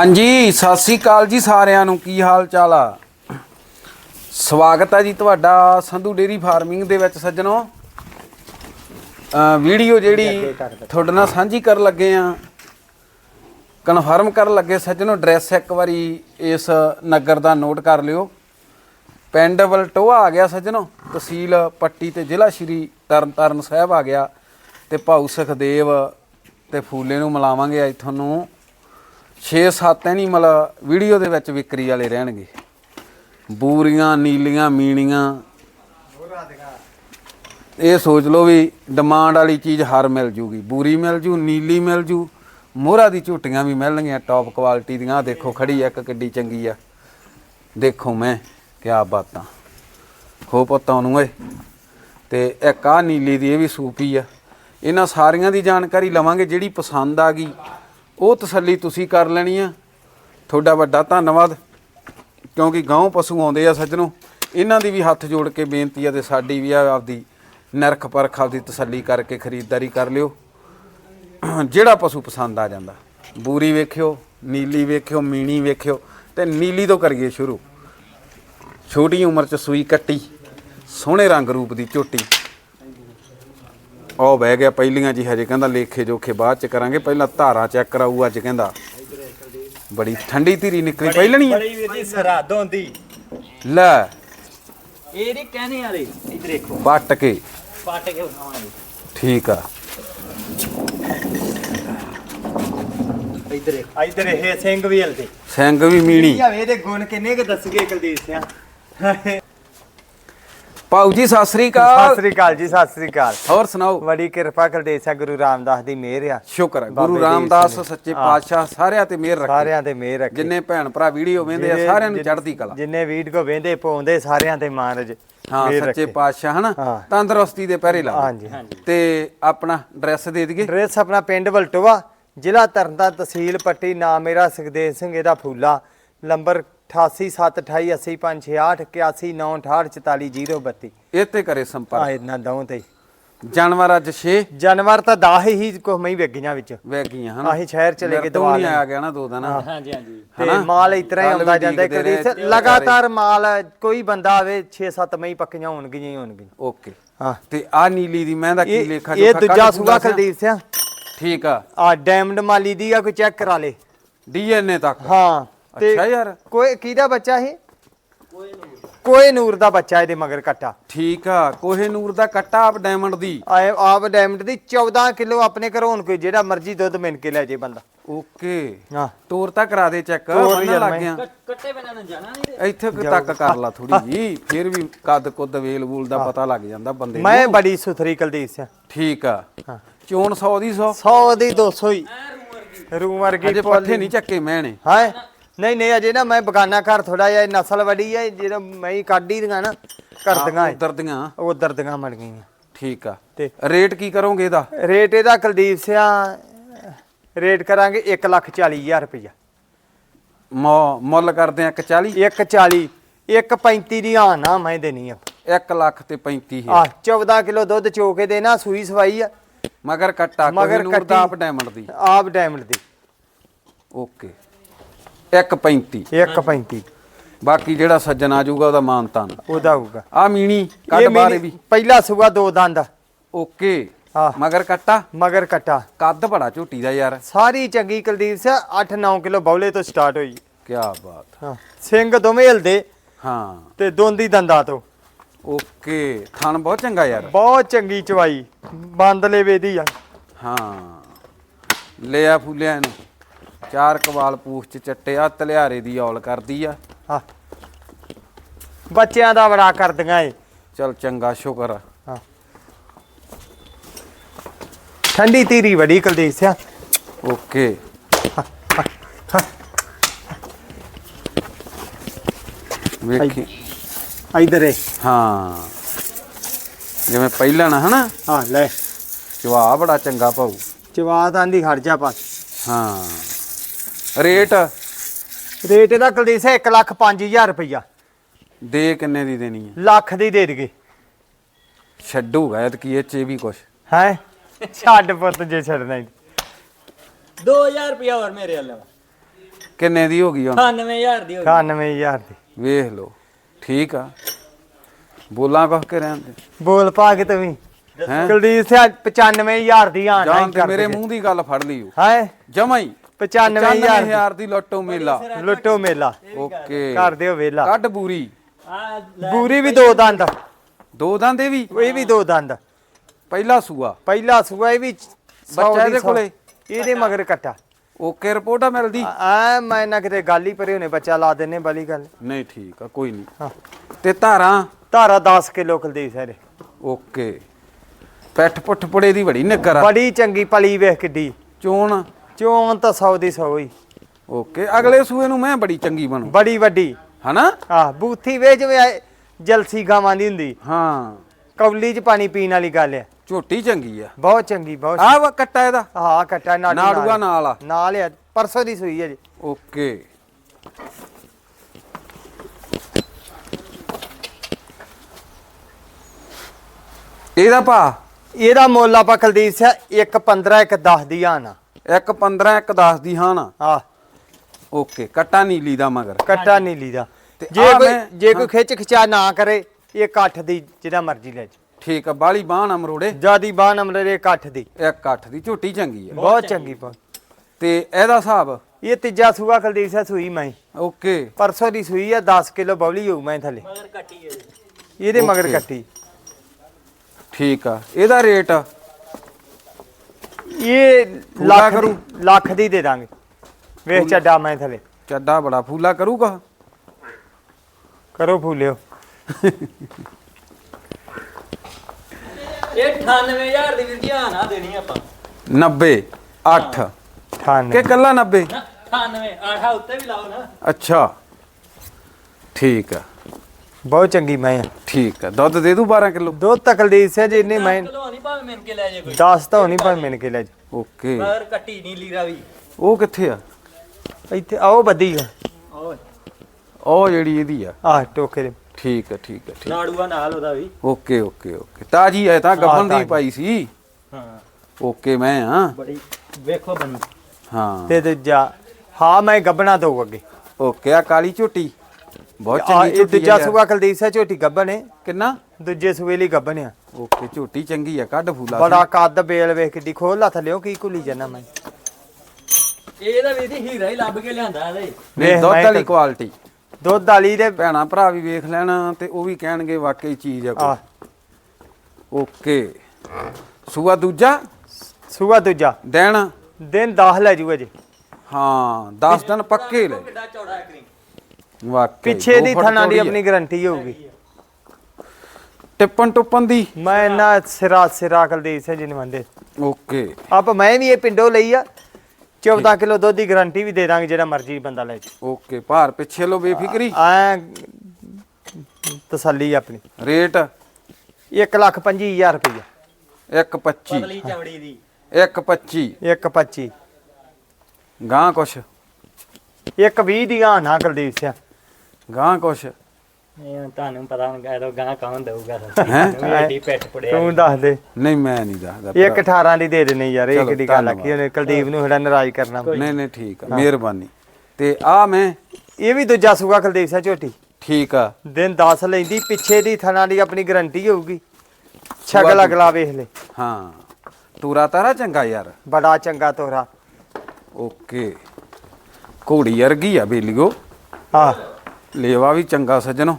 ਹਾਂਜੀ, ਸਤਿ ਸ੍ਰੀ ਅਕਾਲ ਜੀ ਸਾਰਿਆਂ ਨੂੰ। ਕੀ ਹਾਲ ਚਾਲ ਆ? ਸਵਾਗਤ ਹੈ ਜੀ ਤੁਹਾਡਾ ਸੰਧੂ ਡੇਰੀ ਫਾਰਮਿੰਗ ਦੇ ਵਿੱਚ ਸੱਜਣੋ। ਵੀਡੀਓ ਜਿਹੜੀ ਤੁਹਾਡੇ ਨਾਲ ਸਾਂਝੀ ਕਰਨ ਲੱਗੇ ਆ। ਕਨਫਰਮ ਕਰਨ ਲੱਗੇ ਸੱਜਣੋ, ਐਡਰੈਸ ਇੱਕ ਵਾਰੀ ਇਸ ਨਗਰ ਦਾ ਨੋਟ ਕਰ ਲਿਓ। ਪਿੰਡ ਵਲਟੋਆ ਆ ਗਿਆ ਸੱਜਣੋ, ਤਹਿਸੀਲ ਪੱਟੀ ਤੇ ਜ਼ਿਲ੍ਹਾ ਸ਼੍ਰੀ ਤਰਨਤਾਰਨ ਸਾਹਿਬ ਆ ਗਿਆ ਤੇ ਭਾਊ ਸੁਖਦੇਵ ਤੇ ਫੂਲੇ ਨੂੰ ਮਿਲਾਵਾਂਗੇ ਅੱਜ ਤੁਹਾਨੂੰ। 6-7 ਮਤਲਬ ਵੀਡੀਓ ਦੇ ਵਿੱਚ ਵਿਕਰੀ ਵਾਲੇ ਰਹਿਣਗੇ। ਬੂਰੀਆਂ ਨੀਲੀਆਂ ਮੀਣੀਆਂ। ਇਹ ਸੋਚ ਲਓ ਵੀ ਡਿਮਾਂਡ ਵਾਲੀ ਚੀਜ਼ ਹਰ ਮਿਲ ਜੂਗੀ। ਬੂਰੀ ਮਿਲ ਜੂ ਨੀਲੀ ਮਿਲ ਜੂ ਮੋਹਰਾ ਦੀ ਝੂਟੀਆਂ ਵੀ ਮਿਲਣਗੀਆਂ ਟੌਪ ਕੁਆਲਿਟੀ ਦੀਆਂ। ਆਹ ਦੇਖੋ ਖੜੀ ਆ, ਇੱਕ ਕਿੱਡੀ ਚੰਗੀ ਆ। ਦੇਖੋ ਮੈਂ ਕਿਆ ਬਾਤਾਂ। ਹੋ ਪਤਾ ਨੂੰ ਓਏ। ਤੇ ਇੱਕ ਆ ਨੀਲੀ ਦੀ ਇਹ ਵੀ ਸੂਪੀ ਆ। ਇਹਨਾਂ ਸਾਰੀਆਂ ਦੀ ਜਾਣਕਾਰੀ ਲਵਾਂਗੇ ਜਿਹੜੀ ਪਸੰਦ ਆ ਗਈ। ਉਹ ਤਸੱਲੀ ਤੁਸੀਂ ਕਰ ਲੈਣੀ ਆ। ਤੁਹਾਡਾ ਵੱਡਾ ਧੰਨਵਾਦ, ਕਿਉਂਕਿ ਗਾਂਵ ਪਸ਼ੂ ਆਉਂਦੇ ਆ ਸੱਜਣੋ। ਇਹਨਾਂ ਦੀ ਵੀ ਹੱਥ ਜੋੜ ਕੇ ਬੇਨਤੀ ਆ ਤੇ ਸਾਡੀ ਵੀ ਆ ਆਪਦੀ ਨਰਖ ਪਰਖ ਆਪਦੀ ਤਸੱਲੀ ਕਰਕੇ ਖਰੀਦਦਾਰੀ ਕਰ ਲਿਓ। ਜਿਹੜਾ ਪਸ਼ੂ ਪਸੰਦ ਆ ਜਾਂਦਾ, ਬੂਰੀ ਵੇਖਿਓ, ਨੀਲੀ ਵੇਖਿਓ, ਮੀਣੀ ਵੇਖਿਓ ਤੇ ਨੀਲੀ ਤੋਂ ਕਰੀਏ ਸ਼ੁਰੂ। ਛੋਟੀ ਉਮਰ ਚ ਸੂਈ ਕੱਟੀ, ਸੋਹਣੇ ਰੰਗ ਰੂਪ ਦੀ ਝੋਟੀ। ਉਹ ਬਹਿ ਗਿਆ ਪਹਿਲੀਆਂ ਜੀ ਹਜੇ ਕਹਿੰਦਾ ਲੇਖੇ ਜੋਖੇ ਬਾਅਦ ਚ ਕਰਾਂਗੇ ਪਹਿਲਾਂ ਧਾਰਾ ਚੈੱਕ ਕਰਾਊ ਅੱਜ ਕਹਿੰਦਾ। ਬੜੀ ਠੰਡੀ ਧੀਰੀ ਨਿਕਲੀ ਪਹਿਲਣੀ ਬੜੀ ਵੀਰ ਜੀ ਸਰਹੱਦ ਹੁੰਦੀ ਲੈ। ਇਹ ਨਹੀਂ ਕਹਿਣੇ ਵਾਲੇ ਇਧਰ ਦੇਖੋ। ਪੱਟ ਕੇ। ਪੱਟ ਕੇ ਬਣਾਵਾਂਗੇ ਠੀਕ ਆ। ਇਧਰ ਇਧਰ ਇਹ ਸਿੰਘ ਵੀ ਹਲਦੇ ਸਿੰਘ ਵੀ ਮੀਣੀ। ਇਹਦੇ ਗੁਣ ਕਿੰਨੇ ਕ ਦੱਸ ਗਏ ਕੁਲਦੀਪ ਸਿੰਘ ਪਾਉ ਜੀ ਸਤਿ ਸ੍ਰੀ ਸਤਿ ਅਕਾਲ ਸ੍ਰੀ ਅਕਾਲ ਜੀ ਸਤਿ ਸ੍ਰੀ ਅਕਾਲ। ਹੋਰ ਸੁਣਾਓ? ਬੜੀ ਕਿਰਪਾ ਕੁਲਦੀਪ ਸਿੰਘ ਗੁਰੂ ਰਾਮਦਾਸ ਦੀ ਮਿਹਰ ਆ। ਸ਼ੁਕਰ ਹੈ ਗੁਰੂ ਰਾਮਦਾਸ। ਸੱਚੇ। ਪਾਤਸ਼ਾਹ ਸਾਰਿਆਂ ਤੇ ਮਿਹਰ ਰੱਖੇ। ਸਾਰਿਆਂ ਤੇ ਮਿਹਰ ਰੱਖੇ। ਜਿੰਨੇ ਭੈਣ ਭਰਾ ਵੀਡੀਓ ਵੇਂਦੇ ਆ ਸਾਰਿਆਂ ਨੂੰ ਚੜ੍ਹਦੀ ਕਲਾ। ਜਿੰਨੇ ਵੀਡੀਓ ਵੇਂਦੇ ਪਾਉਂਦੇ ਸਾਰਿਆਂ ਤੇ ਮਾਨਜ ਹਾਂ ਸੱਚੇ। ਪਾਤਸ਼ਾਹ ਹਨਾ। ਤੰਦਰੁਸਤੀ ਦੇ ਪਹਿਰੇ ਲਾ ਹਾਂਜੀ। ਤੇ ਆਪਣਾ ਐਡਰੈਸ ਦੇ ਦਈਏ। ਐਡਰੈਸ ਆਪਣਾ ਪਿੰਡ ਵਲਟੋਆ ਜ਼ਿਲ੍ਹਾ ਤਰਨਤਾਰਨ ਤਹਿਸੀਲ ਪੱਟੀ ਨਾਮ ਮੇਰਾ ਸੁਖਦੇਵ ਸਿੰਘ ਇਹਦਾ ਫੂਲਾ। ਨੰਬਰ 887886588968444032 ਇਹ ਤੇ ਕਰੇ ਆ ਸੰਪਰਕ ਇਹਨਾਂ ਦਉ ਤੇ। ਜਾਨਵਰ ਅੱਜ 6 ਜਾਨਵਰ ਤਾਂ 10 ਹੀ ਕੁਝ ਮੈਂ ਵੇਗੀਆਂ ਵਿੱਚ। ਵਹਿ ਗਈਆਂ ਹਨਾ? ਆਹੀ ਸ਼ਹਿਰ ਚਲੇ ਗਏ ਮੇਰੇ ਤੋਂ ਦਵਾ ਨਹੀਂ ਲੈਣ। ਆਇਆ ਗਿਆ ਨਾ ਦੋ ਦਿਨ। ਹਾਂਜੀ ਹਾਂਜੀ। ਤੇ ਹਨਾ? ਮਾਲ ਇਤਰਾ ਹੀ ਕੱਲ੍ਹ ਆਉਂਦਾ ਵੀ ਜਾਂਦਾ ਉਡੀਕਦੇ ਕਦੀ। ਰਹੇ, ਲਗਾਤਾਰ ਮਾਲ ਕੋਈ ਬੰਦਾ ਆਵੇ 6-7 ਮਈ ਪੱਕੀਆਂ ਹੋਣਗੀਆਂ ਹੀ ਹੋਣਗੀਆਂ। ਓਕੇ। ਹਾਂ। ਤੇ ਆ ਨੀਲੀ ਦੀ ਮੈਂ ਦਾ ਕੀ ਇਹ ਲੇਖਾ ਇਹ ਜੋਖਾ ਦੂਜਾ ਕੱਢ ਸੂਆ ਪੂਰਾ ਸਿਆ? ਕੁਲਦੀਪ ਸਿੰਘ ਠੀਕ ਆ। ਆ ਡਾਇਮੰਡ ਮਾਲੀ ਦੀ ਆ ਕੋਈ ਚੈੱਕ ਕਰਾ ਲੇ। ਡੀਐਨਏ ਤੱਕ। ਹਾਂ। ਅੱਛਾ ਯਾਰ। ਕੋਈ ਕਿਹਦਾ ਬੱਚਾ ਇਹ? ਕੋਈ ਨੂਰ ਦਾ ਬੱਚਾ ਇਹਦੇ ਮਗਰ ਕੱਟਾ। ਠੀਕ ਆ ਕੋਹੇ ਨੂਰ ਦਾ ਕੱਟਾ ਆਪ ਡਾਇਮੰਡ ਦੀ। ਆਏ ਆਪ ਡਾਇਮੰਡ ਦੀ 14 ਕਿਲੋ ਆਪਣੇ ਘਰੋਂ ਹੁਣ ਕੋਈ ਜਿਹੜਾ ਮਰਜ਼ੀ ਦੁੱਧ ਮਿਣ ਕੇ ਲੈ ਜੇ ਬੰਦਾ। ਓਕੇ। ਹਾਂ। ਤੋਰ ਤਾਂ ਕਰਾ ਦੇ ਚੈੱਕ ਤੋਰ ਯਾਰ ਲੱਗ ਮੈਂ। ਗਿਆ। ਕੱਟੇ ਬਿਨਾਂ ਨਾ ਜਾਣਾ ਨਹੀਂ ਇੱਥੇ ਕੁ ਤੱਕ ਕਰ ਲਾ ਥੋੜੀ ਜੀ ਫਿਰ ਵੀ ਕੱਦ ਕੁੱਦ ਵੇਲ ਵੂਲ ਦਾ ਪਤਾ ਲੱਗ ਜਾਂਦਾ ਬੰਦੇ ਮੈਂ ਨੂੰ ਬੜੀ ਸੁਥਰੀ ਕੁਲਦੀਪ ਸਿੰਘ। ਠੀਕ ਆ। ਹਾਂ। ਚੋਣ 100 ਦੀ 100 100 ਦੀ 200 ਹੀ। ਰੂਮ ਵਰਗੀ। ਅਜੇ ਪੱਠੇ ਨਹੀਂ ਚੱਕੇ ਮੈਨੇ ਹਾਂ? ਨਹੀਂ ਨਹੀਂ ਅਜੇ ਨਾ ਮੈਂ ਬਗਾਨਾ ਘਰ ਥੋੜਾ ਜਿਹਾ ਨਸਲ ਵੜੀ ਹੈ ਜਦੋਂ ਮੈਂ ਹੀ ਕੱਢ ਦੀਆਂ ਨਾ ਕਰਦੀਆਂ ਦਰਦੀਆਂ ਉਹ ਦਰਦੀਆਂ ਮੜ ਗਈਆਂ। ਠੀਕ ਆ। ਤੇ ਰੇਟ ਕੀ ਕਰੋਗੇ ਇਹਦਾ? ਰੇਟ ਇਹਦਾ ਕੁਲਦੀਪ ਸਿਆ ਰੇਟ ਕਰਾਂਗੇ 1 ਲੱਖ 40 ਹਜ਼ਾਰ ਰੁਪਇਆ ਮੌ- ਮੁੱਲ ਕਰਦੇ ਆ 140 1 40 1 35 ਦੀ ਹਾਂ ਨਾ ਮੈਂ ਦੇਣੀ ਆ। 1 ਲੱਖ ਤੇ 35 ਆ 14 ਕਿਲੋ ਦੁੱਧ ਚੋ ਕੇ ਦੇਣਾ ਸੂਈ ਸਵਾਈ ਆ। ਮਗਰ ਕੱਟਾ ਮਗਰ ਕੋਈ ਨੂਰ ਕੱਟੀ। ਦਾ ਆਪ ਡਾਇਮੰਡ ਦੀ। ਆਪ ਡਾਇਮੰਡ ਦੀ। ਓਕੇ। 135 1 35 ਬਾਕੀ ਜਿਹੜਾ ਸੱਜਣ ਆ ਜਾਊਗਾ ਉਹਦਾ ਮਾਨਤਾਨ ਉਹਦਾ ਹੋਊਗਾ। ਆ ਮੀਣੀ ਕੱਟ ਇਹ ਬਾਰੇ ਵੀ। ਪਹਿਲਾ ਸੂਆ ਦੋ ਦੰਦ। ਓਕੇ। ਮਗਰ ਕੱਟਾ। ਮਗਰ ਕਟਾ। ਕੱਦ ਬੜਾ ਝੋਟੀ ਦਾ ਯਾਰ। ਸਾਰੀ ਚੰਗੀ ਕੁਲਦੀਪ ਸਿਆ 8-9 ਕਿਲੋ ਬੌਲੇ ਤੋਂ ਸਟਾਰਟ ਹੋਈ। ਕੀ ਬਾਤ। ਹਾਂ। ਸਿੰਘ ਦੋਵੇਂ ਹਿਲਦੇ। ਹਾਂ। ਤੇ ਦੋਂਦੀ ਦੰਦਾਂ ਤੋਂ। ਓਕੇ। ਥਣ ਬਹੁਤ ਚੰਗਾ ਯਾਰ। ਬਹੁਤ ਚੰਗੀ ਚਵਾਈ। ਬੰਦ ਲੇਵੇ ਦੀ ਆ। ਹਾਂ। ਲਿਆ ਫੁੱਲਿਆ ਇਹਨੂੰ। ਚਾਰ ਕਵਾਲ ਪੂਛ ਚ ਚੱਟੇ ਆ ਤਲਿਆਰੇ ਦੀ ਔਲ ਕਰਦੀ ਆ। ਹਾਂ। ਬੱਚਿਆਂ ਦਾ ਬੜਾ ਕਰਦੀਆਂ ਏ। ਚਲ ਚੰਗਾ ਸ਼ੁਕਰ ਆ। ਹਾਂ। ਠੰਡੀ ਧੀਰੀ ਬੜੀ ਕੁਲਦੀਪ ਸਿਆ। ਓਕੇ। ਵੇਖੀ। ਇਧਰ ਏ। ਹਾਂ। ਜਿਵੇਂ ਪਹਿਲਾਂ ਨਾ ਹਨਾ? ਹਾਂ ਲੈ। ਜਵਾ ਬੜਾ ਚੰਗਾ ਪਾਉ ਚਵਾਤ ਆਂਦੀ ਖੜ ਜਾ ਪਾਸ ਹਾਂ। ਰੇਟ? ਰੇਟ ਇਹਦਾ ਕੁਲਦੀਪ ਸਿਆ 1 ਲੱਖ 5000 ਰੁਪਈਆ। ਦੇ ਕਿੰਨੇ ਦੀ ਦੇਣੀ ਹੈ? ਲੱਖ ਦੀ ਦੇ ਦਗੇ ਛੱਡੂਗਾ ਇਹ ਕੀ ਇਹ ਚ ਵੀ ਕੁਛ। ਹੈ? ਛੱਡ ਪੁੱਤ ਜੇ ਛੱਡਣਾ ਈ। 2000 ਰੁਪਇਆ ਹੋਰ ਮੇਰੇ ਵੱਲ। ਕਿੰਨੇ ਦੀ ਹੋ ਗਈ ਹੁਣ? 98000 ਦੀ ਹੋ ਗਈ। 98000 ਦੀ। ਵੇਖ ਲਓ ਠੀਕ ਆ। ਬੋਲਾਂ ਕੁਝ ਕੇ ਰਹਿਣ ਦੇ। ਬੋਲ ਪਾ ਕੇ ਤਵੀਂ ਹੈਂ? ਕੁਲਦੀਪ ਸਿੰਘ 95000 ਦੀ ਹਾਂ ਜਾਨ ਤੇ ਮੇਰੇ ਮੂੰਹ ਦੀ ਗੱਲ ਫੜ ਲਈ ਹੈ? ਜਮਾ ਹੀ। 95000 95000 ਦੀ ਲੋਟੋ ਮੇਲਾ। ਲੁੱਟੋ ਮੇਲਾ। ਓਕੇ। ਕਰ ਦਿਓ ਵੇਲਾ। ਕੱਢ ਬੂਰੀ। ਆ ਬੂਰੀ ਵੀ ਦੋ ਦੰਦ। ਦੋ ਦੰਦੇ ਵੀ? ਇਹ ਵੀ ਦੋ ਦੰਦ। ਪਹਿਲਾ ਸੂਆ। ਪਹਿਲਾ ਸੂਆ ਇਹ ਵੀ ਬੱਚਾ ਦੀ ਇਹਦੇ। ਕੋਲੇ? ਇਹਦੇ ਮਗਰ ਕੱਟਾ। ਓਕੇ ਰਿਪੋਰਟ ਆ ਮਿਲਦੀ? ਆ ਮੈਂ ਨਾ ਕਿਤੇ ਗੱਲ ਹੀ ਪਰੇ ਹੋਣੇ ਬੱਚਾ ਲਾ ਦਿੰਨੇ ਬਲੀ ਗੱਲ। ਨਹੀਂ ਠੀਕ ਆ ਕੋਈ ਨਹੀਂ। ਹਾਂ। ਤੇ ਧਾਰਾਂ? ਧਾਰਾ 10 ਕਿਲੋ ਕੁਲਦੀਪ ਸਾਰੇ। ਓਕੇ। ਪੈਠ ਪੁੱਠ ਪੁੜੇ ਦੀ ਬੜੀ ਨਿੱਗਰ ਆ। ਬੜੀ ਚੰਗੀ ਪਲੀ ਵੇਖ ਕਿੱਡੀ। ਚੋਣ? ਚੋਣ ਤਾਂ 100 ਦੀ 100 ਹੀ। ਓਕੇ ਅਗਲੇ ਸੂਏ ਨੂੰ ਮੈਂ ਬੜੀ ਚੰਗੀ ਬਣੂ। ਬੜੀ ਵੱਡੀ। ਹਨਾ? ਆ ਬੂਥੀ ਵੇ ਜਿਵੇਂ ਆਏ ਜਲਸੀ ਗਾਵਾਂ ਦੀ ਹੁੰਦੀ। ਹਾਂ। ਕੌਲੀ 'ਚ ਪਾਣੀ ਪੀਣ ਵਾਲੀ ਗੱਲ ਆ। ਝੋਟੀ ਚੰਗੀ ਆ। ਬਹੁਤ ਚੰਗੀ ਬਹੁਤ ਆ ਵਾ ਕੱਟਾ ਇਹਦਾ? ਹਾਂ ਕੱਟਾ ਨਾੜੂ ਨਾੜੂਆ ਨਾਲ ਆ। ਨਾਲ ਆ ਪਰਸੋਂ ਦੀ ਸੂਈ ਹੈ ਜੀ। ਓਕੇ। ਇਹਦਾ ਭਾ? ਇਹਦਾ ਮੁੱਲ ਆਪਾਂ ਕੁਲਦੀਪ ਸਿੰਘ ਇੱਕ 15 ਇੱਕ 10 ਦੀ ਆਣਾ ਇੱਕ 15 ਇੱਕ 10 ਦੀ ਹਾਂ ਨਾ। ਆ ਓਕੇ ਕੱਟਾ ਨੀਲੀ ਦਾ ਮਗਰ। ਕੱਟਾ ਨੀਲੀ ਦਾ। ਤੇ ਜੇ ਆਹ ਕੋਈ ਮੈਂ- ਜੇ ਕੋਈ ਖਿੱਚ ਖਿਚਾ ਨਾ ਕਰੇ ਇਹ ਕੱਠ ਦੀ ਜਿਹਦਾ ਮਰਜ਼ੀ ਲੈ ਜਾ ਠੀਕ ਆ ਬਾਲੀ ਬਾਹ ਨਾ ਮਰੋੜੇ। ਜਿਆਦੀ ਬਾਹ ਨੰਬਰ ਇਹ ਕੱਠ ਦੀ। ਇੱਕ ਅੱਠ ਦੀ ਝੋਟੀ ਚੰਗੀ ਆ। ਬਹੁਤ ਚੰਗੀ ਬਹੁਤ ਤੇ ਇਹਦਾ ਹਿਸਾਬ? ਇਹ ਤੀਜਾ ਸੂਆ ਕੁਲਦੀਪ ਸਿੰਘ ਸੂਈ ਮੈਂ। ਓਕੇ। ਪਰਸੋਂ ਦੀ ਸੂਈ ਆ 10 ਕਿਲੋ ਬੌਲੀ ਹੋਊ ਮੈਂ ਥੱਲੇ। ਮਗਰ ਕੱਟੀ। ਇਹਦੇ ਮਗਰ Okay. ਕੱਟੀ। ਠੀਕ ਆ ਇਹਦਾ ਰੇਟ? ਇਹ ਲੱਖ ਕਰੂ? ਲੱਖ ਦੀ ਦੇ ਦਾਂਗੇ। ਵੇਖ ਚੱਡਾ ਮੈਂ ਥੱਲੇ। ਚੱਡਾ ਬੜਾ ਫੂਲਾ ਕਰੂਗਾ। ਕਰੋ ਫੂਲਿਓ। ਇਹ 98000 ਦੀ ਵੀਰ ਜੀ ਨਾ ਦੇਣੀ ਆਪਾਂ। 90 8 ਠਾਨ ਕਿ ਕੱਲਾ 90 ਨਾ 98 ਆਠਾ ਉੱਤੇ ਵੀ ਲਾਓ ਨਾ। ਅੱਛਾ। ਠੀਕ ਆ। ਬਹੁਤ ਚੰਗੀ ਮੈਂ ਆ। ਠੀਕ ਆ। ਦੁੱਧ ਦੇ ਦੂ 12 ਕਿਲੋ? ਦੋ ਤਕਲੀਫ ਸੇ ਜਿੰਨੇ ਮੈਂ ਚਲੋ ਨਹੀਂ ਭਾਵੇਂ ਮਿਲ ਕੇ ਲੈ ਜੇ ਕੋਈ। 10 ਤਾਂ ਨਹੀਂ ਪਰ ਮਿਲ ਕੇ ਲੈ ਜਾ। ਓਕੇ। ਮਗਰ ਕੱਟੀ ਨਹੀਂ ਲੀਰਾ ਵੀ। ਉਹ ਕਿੱਥੇ ਆ? ਇੱਥੇ ਆਓ ਬੱਦੀ ਓਏ। ਉਹ ਜਿਹੜੀ ਇਹਦੀ ਆ। ਆ ਟੋਕੇ ਦੇ। ਠੀਕ ਆ ਠੀਕ ਆ ਠੀਕ ਨਾੜੂਆ ਨਾਲ ਉਹਦਾ ਵੀ। Okay okay okay. ਤਾਜੀ ਐ ਤਾਂ ਗੱਬਨ ਦੀ। ਪਾਈ ਸੀ। ਹਾਂ। ਓਕੇ ਮੈਂ ਆ। ਬੜੀ ਵੇਖੋ ਬਣੀ ਹਾਂ। ਤੇ ਦੂਜਾ ਹਾਂ ਮੈਂ ਗੱਬਣਾ ਦੋ ਅੱਗੇ। ਓਕੇ ਆ ਕਾਲੀ ਝੋਟੀ। ਬਹੁਤ ਚੰਗੀ ਇਹ ਝੋਟੀ ਦੂਜਾ ਆ। ਸੂਆ ਕੁਲਦੀਪ ਸਿੰਘ ਝੋਟੀ ਗੱਬਣ ਹੈ ਕਿੰਨਾ? ਦੂਜੇ ਸੂਏ ਲਈ ਗੱਬਣ ਆ। ਓਕੇ ਝੋਟੀ ਚੰਗੀ ਆ ਕੱਢ ਫੂਲਾ ਬੜਾ ਕੱਦ ਬੇਲ ਵੇਖ ਕਿੱਡੀ ਖੋਲ ਲਾ ਥੱਲਿਓ ਕੀ ਕੁਲੀ ਜਾਨਾ ਮੈਂ। ਇਹਦਾ ਵੀਰ ਜੀ ਹੀਰਾ ਹੀ ਲੱਭ ਕੇ ਲਿਆਂਦਾ ਇਹਦੇ। ਨਹੀਂ ਵੇਖ ਦੁੱਧ ਮੈਂ ਵਾਲੀ ਤਾਂ- ਕੁਆਲਿਟੀ ਦੁੱਧ ਵਾਲੀ ਦੇ ਭੈਣਾ ਭਰਾ ਵੀ ਵੇਖ ਲੈਣ ਤੇ ਉਹ ਵੀ ਕਹਿਣਗੇ ਵਾਕਈ ਚੀਜ਼ ਆ ਆ ਕੋਈ ਓਕੇ। ਸੂਆ ਦੂਜਾ? ਸੂਆ ਦੂਜਾ। ਦਿਨ ਦਿਨ 10 ਲੈ ਜੂਗਾ ਜੀ ਹਾਂ 10 ਦਿਨ ਪੱਕੇ ਲੈ। ਕਿੱਡਾ ਚੌੜਾ ਹੈ। ਕਰੀ ਵਾਕਈ ਪਿੱਛੇ ਦੋ ਦੀ ਥਣਾ ਦੀ ਆ। ਆਪਣੀ ਗਾਰੰਟੀ ਹੋਊਗੀ। ਟਿੱਪਣ ਟੁੱਪਣ ਦੀ। ਮੈਂ ਨਾ ਸਿਰਾ ਸਿਰਾ ਕੁਲਦੀਪ ਸਿੰਘ ਜੀ ਨੂੰ ਮੰਦੇ ਓਕੇ। ਆਪ ਮੈਂ ਵੀ ਇਹ ਪਿੰਡੋਂ ਲਈ ਆ। 14 ਕਿਲੋ ਦੁੱਧ ਦੀ ਗਾਰੰਟੀ ਵੀ ਦੇ ਦਾਂਗੇ ਜਿਹੜਾ ਮਰਜ਼ੀ ਬੰਦਾ ਲੈ ਜੇ ਓਕੇ ਭਾਰ ਪਿੱਛੇ ਲੋ ਬੇਫਿਕਰੀ। ਐ ਤਸੱਲੀ ਆਪਣੀ। ਰੇਟ? 1 ਲੱਖ 25000 ਰੁਪਈਆ। 125 ਪਤਲੀ ਚਮੜੀ ਦੀ। 125 1 25 ਗਾਂ ਕੁਛ? ਇੱਕ 20 ਦੀਆਂ ਨਾ ਕੁਲਦੀਪ ਸਿੰਘ। ਗਾਂ ਕੁਛ? ਨਹੀਂ ਹੁਣ ਤੁਹਾਨੂੰ ਪਤਾ ਹੁਣ ਗਾਂ ਕੌਣ ਦਊਗਾ ਹੈਂ? ਵੀ ਐਡੀ ਪੈਟ ਪੜਿਆ ਤੂੰ ਦੱਸ ਦੇ। ਨਹੀਂ ਮੈਂ ਨਹੀਂ ਦੱਸਦਾ ਇੱਕ 18 ਦੀ ਦੇ ਦੇਣੀ ਯਾਰ ਇਹ ਚਲੋ, ਕਿਹੜੀ ਗੱਲ ਆ। ਧੰਨਵਾਦ। ਕਿ ਉਹਨੇ ਕੁਲਦੀਪ ਨੂੰ ਥੋੜਾ ਨਾਰਾਜ਼ ਕਰਨਾ ਨਹੀਂ ਨਹੀਂ ਠੀਕ ਆ ਮਿਹਰਬਾਨੀ। ਤੇ ਆ ਮੈਂ। ਇਹ ਵੀ ਦੂਜਾ ਸੂਆ ਕੁਲਦੀਪ ਸਿੰਘ ਝੋਟੀ। ਠੀਕ ਆ। ਦਿਨ 10 ਲੈਂਦੀ ਪਿੱਛੇ ਦੀ ਥਣਾ ਦੀ ਆਪਣੀ ਗਾਰੰਟੀ ਹੋਊਗੀ। ਛਗਲ ਅਗਲਾ ਵੇਖ ਲੈ। ਹਾਂ। ਤੂਰਾ ਤਾਰਾ ਚੰਗਾ ਯਾਰ। ਬੜਾ ਚੰਗਾ ਤੋਰਾ। ਓਕੇ। ਘੋੜੀ ਵਰਗੀ ਆ ਬੇਲੀਓ। ਹਾਂ। ਲੇਵਾ ਵੀ ਚੰਗਾ ਸੱਜਣੋ।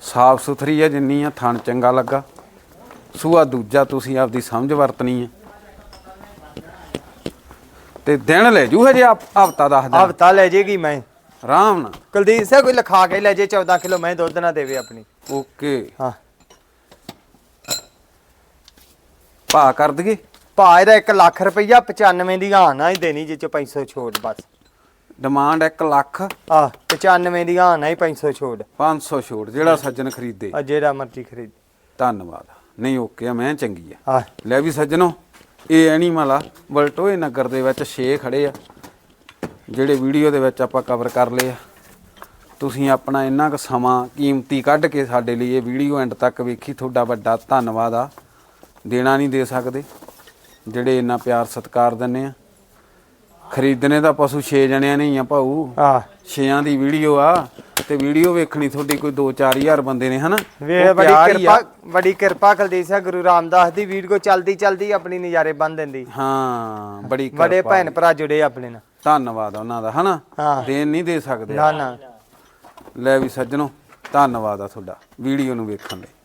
ਸਾਫ਼ ਸੁਥਰੀ ਆ ਜਿੰਨੀ ਆ ਥਣ ਚੰਗਾ ਲੱਗਾ। ਸੂਆ ਦੂਜਾ ਤੁਸੀਂ ਆਪਦੀ ਸਮਝ ਵਰਤਣੀ ਆ। ਤੇ ਦਿਨ ਲੈ ਜੂ ਹਜੇ ਹਫਤਾ ਦਸ ਦਿਨ। ਹਫਤਾ ਲੈ ਜੇਗੀ ਮੈਂ। ਆਰਾਮ ਨਾਲ। ਕੁਲਦੀਪ ਸਿੰਘ ਕੋਈ ਲਿਖਾ ਕੇ ਲੈ ਜੇ 14 ਕਿਲੋ ਮੈਂ ਦੁੱਧ ਨਾ ਦੇਵੇ ਆਪਣੀ। ਓਕੇ। ਹਾਂ। ਭਾ ਕਰ ਦਈਏ। ਭਾ ਇਹਦਾ 1 ਲੱਖ ਰੁਪਈਆ 95 ਦੀ ਹਾਂ ਨਾ ਹੀ ਦੇਣੀ ਜੇ ਚ 500 ਛੋਟ ਬਸ। ਡਿਮਾਂਡ 1 ਲੱਖ ਆ 95 ਦੀ ਹਾਂ ਨਾ ਹੀ 500 ਛੋਟ 500 ਛੋੜ ਜਿਹੜਾ ਸੱਜਣ ਖਰੀਦੇ। ਆ ਜਿਹੜਾ ਮਰਜ਼ੀ ਖਰੀਦ। ਧੰਨਵਾਦ। ਨਹੀਂ ਓਕੇ ਆ ਮੈਂ ਚੰਗੀ ਆ। ਆ ਲੈ ਵੀ ਸੱਜਣੋ ਇਹ ਐਨੀਮਲ ਆ ਵਲਟੋਏ ਨਗਰ ਦੇ ਵਿੱਚ 6 ਖੜੇ ਆ। ਜਿਹੜੇ ਵੀਡੀਓ ਦੇ ਵਿੱਚ ਆਪਾਂ ਕਵਰ ਕਰ ਲਏ ਆ। ਤੁਸੀਂ ਆਪਣਾ ਇੰਨਾ ਕੁ ਸਮਾਂ ਕੀਮਤੀ ਕੱਢ ਕੇ ਸਾਡੇ ਲਈ ਇਹ ਵੀਡੀਓ ਐਂਡ ਤੱਕ ਵੇਖੀ ਤੁਹਾਡਾ ਵੱਡਾ ਧੰਨਵਾਦ ਆ। ਦੇਣਾ ਨਹੀਂ ਦੇ ਸਕਦੇ। ਜਿਹੜੇ ਇੰਨਾ ਪਿਆਰ ਸਤਿਕਾਰ ਦਿੰਨੇ ਆ। ਖਰੀਦਣੇ ਤਾਂ ਪਸ਼ੂ 6 ਜਣਿਆਂ ਨੇ ਹੀ ਆ ਭਾਊ। ਆ ਛਿਆਂ ਦੀ ਵੀਡੀਓ ਆ ਤੇ ਵੀਡੀਓ ਵੇਖਣੀ ਤੁਹਾਡੀ ਕੋਈ 2-4000 ਬੰਦੇ ਨੇ ਹਨਾ? ਵੇ ਉਹ ਬੜੀ ਪਿਆਰ ਹੀ ਆ। ਕਿਰਪਾ ਬੜੀ ਕਿਰਪਾ ਕੁਲਦੀਪ ਸਿੰਘ ਗੁਰੂ ਰਾਮਦਾਸ ਦੀ ਵੀਡੀਓ ਚੱਲਦੀ ਚੱਲਦੀ ਆਪਣੀ ਨਜ਼ਾਰੇ ਬੰਨ ਦਿੰਦੀ। ਹਾਂ ਬੜੀ ਬੜੇ ਕਿਰਪਾ। ਭੈਣ ਭਰਾ ਜੁੜੇ ਆਪਣੇ ਨਾਲ। ਧੰਨਵਾਦ ਉਹਨਾਂ ਦਾ ਹਨਾ? ਹਾਂ। ਦੇਣ ਨਹੀਂ ਦੇ ਸਕਦੇ। ਨਾ ਨਾ। ਲੈ ਵੀ ਸੱਜਣੋ ਧੰਨਵਾਦ ਆ ਤੁਹਾਡਾ ਵੀਡੀਓ ਨੂੰ ਵੇਖਣ ਲਈ।